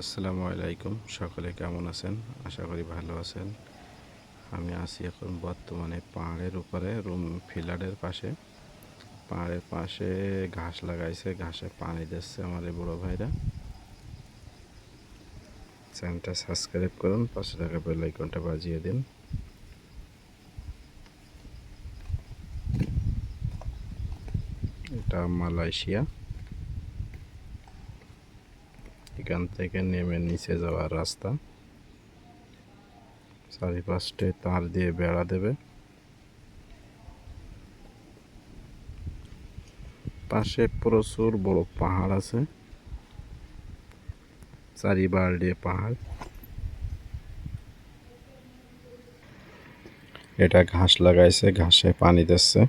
আসসালামু আলাইকুম। সকলে কেমন আছেন? আশা করি ভালো আছেন। আমি আছি এখন বর্তমানে পাহাড়ের উপরে, রুম ফিলারের পাশে। পাহাড়ের পাশে ঘাস লাগাইছে, ঘাসে পানি দিচ্ছে আমার এই বড়ো ভাইরা। চ্যানেলটা সাবস্ক্রাইব করুন, পাশে থাকা বেল আইকনটা বাজিয়ে দিন। এটা মালয়েশিয়া। এখান থেকে নেমে নিচে যাওয়ার রাস্তা। চারিপাশে তার দিয়ে বেড়া দেবে। পাশে প্রচুর বড় পাহাড় আছে। চারিবার দিয়ে পাহাড়। এটা ঘাস লাগাইছে, ঘাসে পানি দিচ্ছে।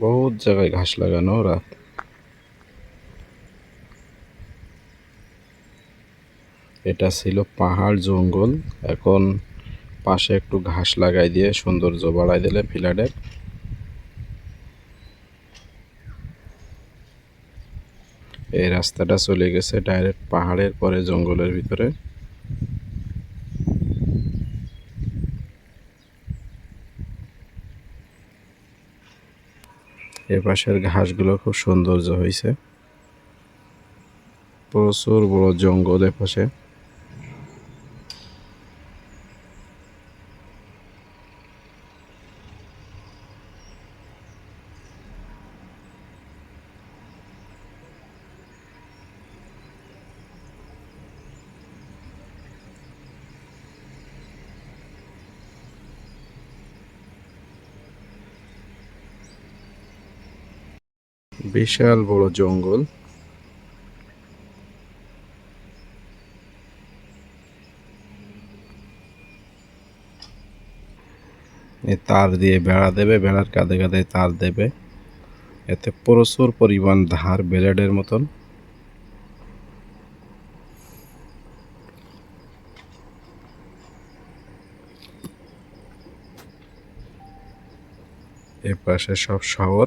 বহুত জায়গায় ঘাস লাগানো ওরা। এটা ছিল পাহাড় জঙ্গল। এখন পাশে একটু ঘাস লাগাই দিয়ে সৌন্দর্য বাড়াই দিলে ফিলাডের এই রাস্তাটা চলে গেছে ডাইরেক্ট পাহাড়ের পরে জঙ্গলের ভিতরে। এ পাশের ঘাসগুলো খুব সৌন্দর্য হয়েছে প্রচুর বড় জঙ্গল এ বিশাল বড় জঙ্গল। তার দিয়ে বেড়া দেবে বেড়ার কাঁধে কাঁধে তার দেবে। এতে প্রচুর পরিমাণ ধার, ব্লেডের মতন। এ পাশে সব শহর।